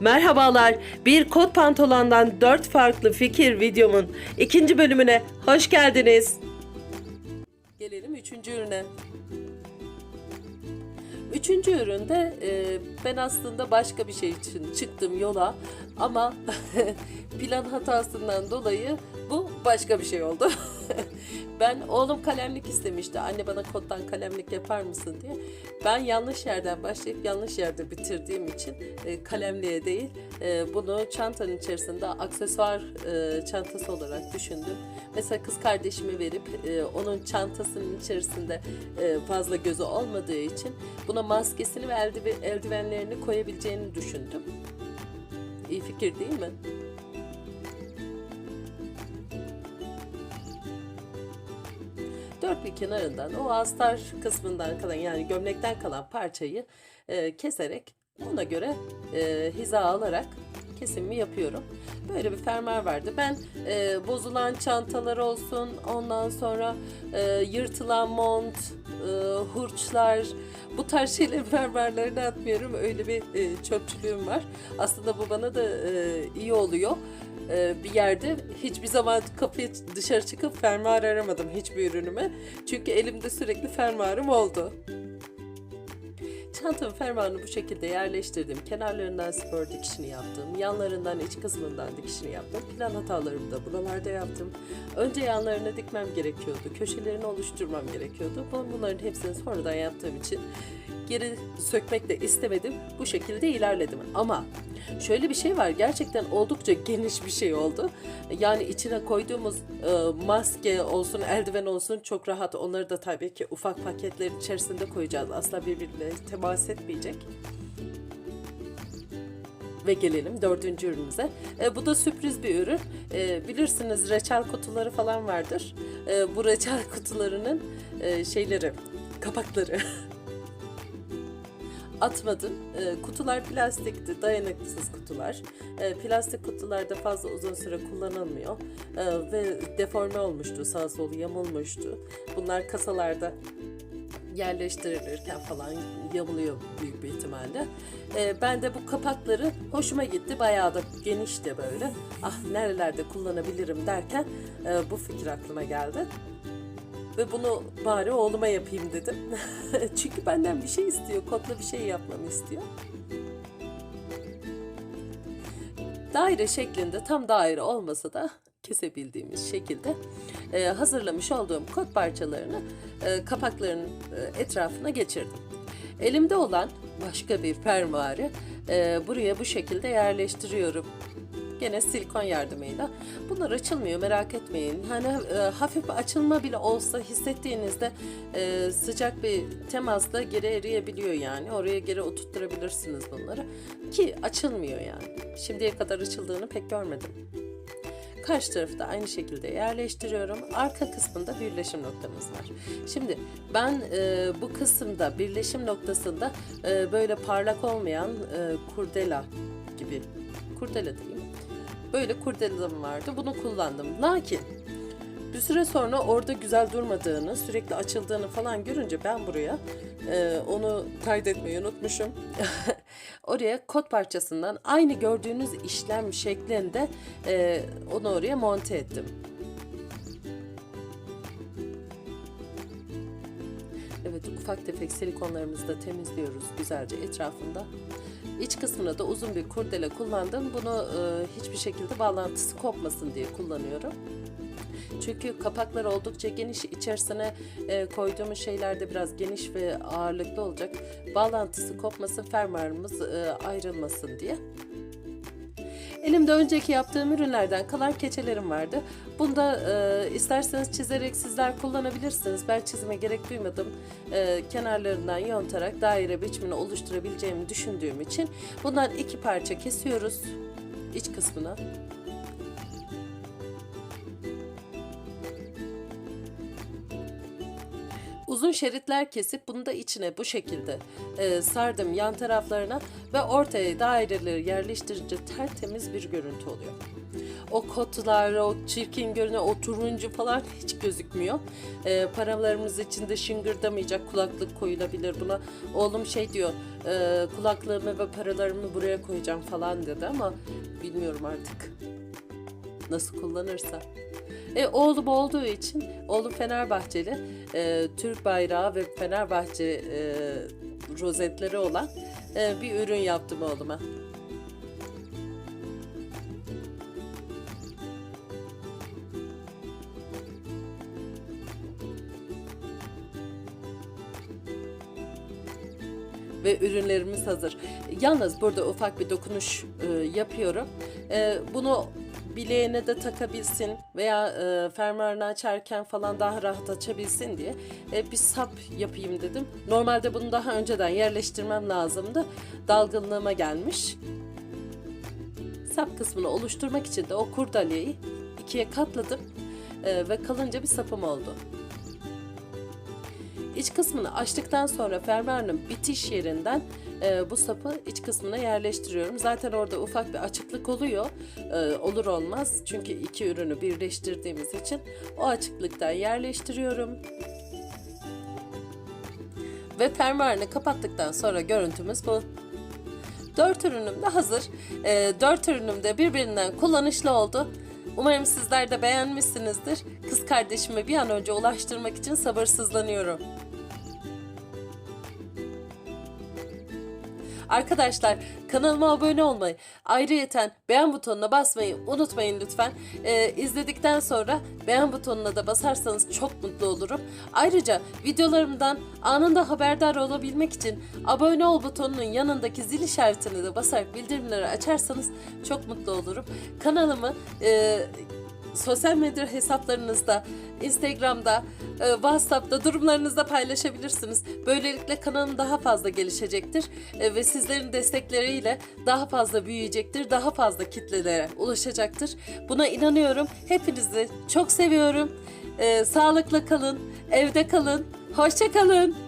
Merhabalar. Bir kot pantolondan 4 farklı fikir videomun ikinci bölümüne hoş geldiniz. Gelelim üçüncü ürüne. Üçüncü üründe e, ben aslında başka bir şey için çıktım yola ama plan hatasından dolayı bu başka bir şey oldu. ben oğlum kalemlik istemişti. Anne bana kottan kalemlik yapar mısın diye. Ben yanlış yerden başlayıp yanlış yerde bitirdiğim için e, kalemliğe değil e, bunu çantanın içerisinde aksesuar e, çantası olarak düşündüm. Mesela kız kardeşimi verip e, onun çantasının içerisinde e, fazla gözü olmadığı için buna maskesini ve eldive- eldivenlerini koyabileceğini düşündüm. İyi fikir değil mi? Dört bir kenarından o astar kısmından kalan yani gömlekten kalan parçayı e, keserek ona göre e, hiza alarak kesimimi yapıyorum. Böyle bir fermuar vardı. Ben e, bozulan çantalar olsun, ondan sonra e, yırtılan mont, e, hurçlar, bu tarz şeyleri fermuarlarına atmıyorum. Öyle bir e, çöpçülüğüm var. Aslında bu bana da e, iyi oluyor. E, bir yerde hiçbir zaman kapıya dışarı çıkıp fermuar aramadım hiçbir ürünüme. Çünkü elimde sürekli fermuarım oldu. Çantamın fermuarını bu şekilde yerleştirdim. Kenarlarından spor dikişini yaptım. Yanlarından iç kısmından dikişini yaptım. Plan hatalarımı da buralarda yaptım. Önce yanlarını dikmem gerekiyordu. Köşelerini oluşturmam gerekiyordu. Bu- Bunların hepsini sonradan yaptığım için geri sökmek de istemedim. Bu şekilde ilerledim. Ama şöyle bir şey var. Gerçekten oldukça geniş bir şey oldu. Yani içine koyduğumuz e, maske olsun, eldiven olsun çok rahat. Onları da tabii ki ufak paketlerin içerisinde koyacağız. Asla birbirine temas etmeyecek. Ve gelelim dördüncü ürünümüze. E, bu da sürpriz bir ürün. E, bilirsiniz reçel kutuları falan vardır. E, bu reçel kutularının e, şeyleri, kapakları. atmadım. E, kutular plastikti, dayanıksız kutular. E, plastik kutularda fazla uzun süre kullanılmıyor E, ve deforme olmuştu, sağ solu yamulmuştu. Bunlar kasalarda yerleştirilirken falan yamuluyor büyük bir ihtimalle. E, ben de bu kapakları hoşuma gitti. Bayağı da geniş de böyle. Ah nerelerde kullanabilirim derken e, bu fikir aklıma geldi. Ve bunu bari oğluma yapayım dedim. Çünkü benden bir şey istiyor. Kodla bir şey yapmamı istiyor. Daire şeklinde tam daire olmasa da kesebildiğimiz şekilde e, hazırlamış olduğum kot parçalarını e, kapakların e, etrafına geçirdim. Elimde olan başka bir fermuarı e, buraya bu şekilde yerleştiriyorum. Gene silikon yardımıyla. Bunlar açılmıyor merak etmeyin. Hani e, hafif açılma bile olsa hissettiğinizde e, sıcak bir temasla geri eriyebiliyor yani. Oraya geri oturtturabilirsiniz bunları. Ki açılmıyor yani. Şimdiye kadar açıldığını pek görmedim. Karşı tarafı da aynı şekilde yerleştiriyorum. Arka kısmında birleşim noktamız var. Şimdi ben e, bu kısımda birleşim noktasında e, böyle parlak olmayan e, kurdela gibi kurdela diyeyim. Böyle kurdelam vardı. Bunu kullandım. Lakin bir süre sonra orada güzel durmadığını, sürekli açıldığını falan görünce ben buraya e, onu kaydetmeyi unutmuşum. oraya kot parçasından aynı gördüğünüz işlem şeklinde e, onu oraya monte ettim. Evet ufak tefek silikonlarımızı da temizliyoruz güzelce etrafında. İç kısmına da uzun bir kurdele kullandım. Bunu e, hiçbir şekilde bağlantısı kopmasın diye kullanıyorum. Çünkü kapaklar oldukça geniş. İçerisine e, koyduğumuz şeyler de biraz geniş ve ağırlıklı olacak. Bağlantısı kopmasın, fermuarımız e, ayrılmasın diye. Elimde önceki yaptığım ürünlerden kalan keçelerim vardı. Bunda e, isterseniz çizerek sizler kullanabilirsiniz. Ben çizime gerek duymadım. E, kenarlarından yontarak daire biçimini oluşturabileceğimi düşündüğüm için bundan iki parça kesiyoruz iç kısmına. Uzun şeritler kesip bunu da içine bu şekilde e, sardım yan taraflarına ve ortaya daireleri yerleştirince tertemiz bir görüntü oluyor. O kotlar, o çirkin görünen, o turuncu falan hiç gözükmüyor. E, paralarımız içinde şıngırdamayacak kulaklık koyulabilir buna. Oğlum şey diyor, e, kulaklığımı ve paralarımı buraya koyacağım falan dedi ama bilmiyorum artık nasıl kullanırsa. E, oğlum olduğu için, oğlum Fenerbahçeli, e, Türk bayrağı ve Fenerbahçe e, rozetleri olan e, bir ürün yaptım oğluma. ve ürünlerimiz hazır. Yalnız burada ufak bir dokunuş e, yapıyorum. E, bunu bileğine de takabilsin veya e, fermuarını açarken falan daha rahat açabilsin diye e, bir sap yapayım dedim. Normalde bunu daha önceden yerleştirmem lazımdı. Dalgınlığıma gelmiş. Sap kısmını oluşturmak için de o kurdaleyi ikiye katladım e, ve kalınca bir sapım oldu. İç kısmını açtıktan sonra fermuarının bitiş yerinden e, bu sapı iç kısmına yerleştiriyorum. Zaten orada ufak bir açıklık oluyor. E, olur olmaz. Çünkü iki ürünü birleştirdiğimiz için o açıklıktan yerleştiriyorum. Ve fermuarını kapattıktan sonra görüntümüz bu. Dört ürünüm de hazır. E, dört ürünüm de birbirinden kullanışlı oldu. Umarım sizler de beğenmişsinizdir. Kız kardeşime bir an önce ulaştırmak için sabırsızlanıyorum. Arkadaşlar kanalıma abone olmayı, ayrıyeten beğen butonuna basmayı unutmayın lütfen. Ee, izledikten sonra beğen butonuna da basarsanız çok mutlu olurum. Ayrıca videolarımdan anında haberdar olabilmek için abone ol butonunun yanındaki zil işaretini de basarak bildirimleri açarsanız çok mutlu olurum. Kanalımı e, sosyal medya hesaplarınızda, Instagram'da, e, WhatsApp'ta durumlarınızda paylaşabilirsiniz. Böylelikle kanalım daha fazla gelişecektir e, ve sizlerin destekleriyle daha fazla büyüyecektir, daha fazla kitlelere ulaşacaktır. Buna inanıyorum. Hepinizi çok seviyorum. E, sağlıkla kalın, evde kalın, hoşça kalın.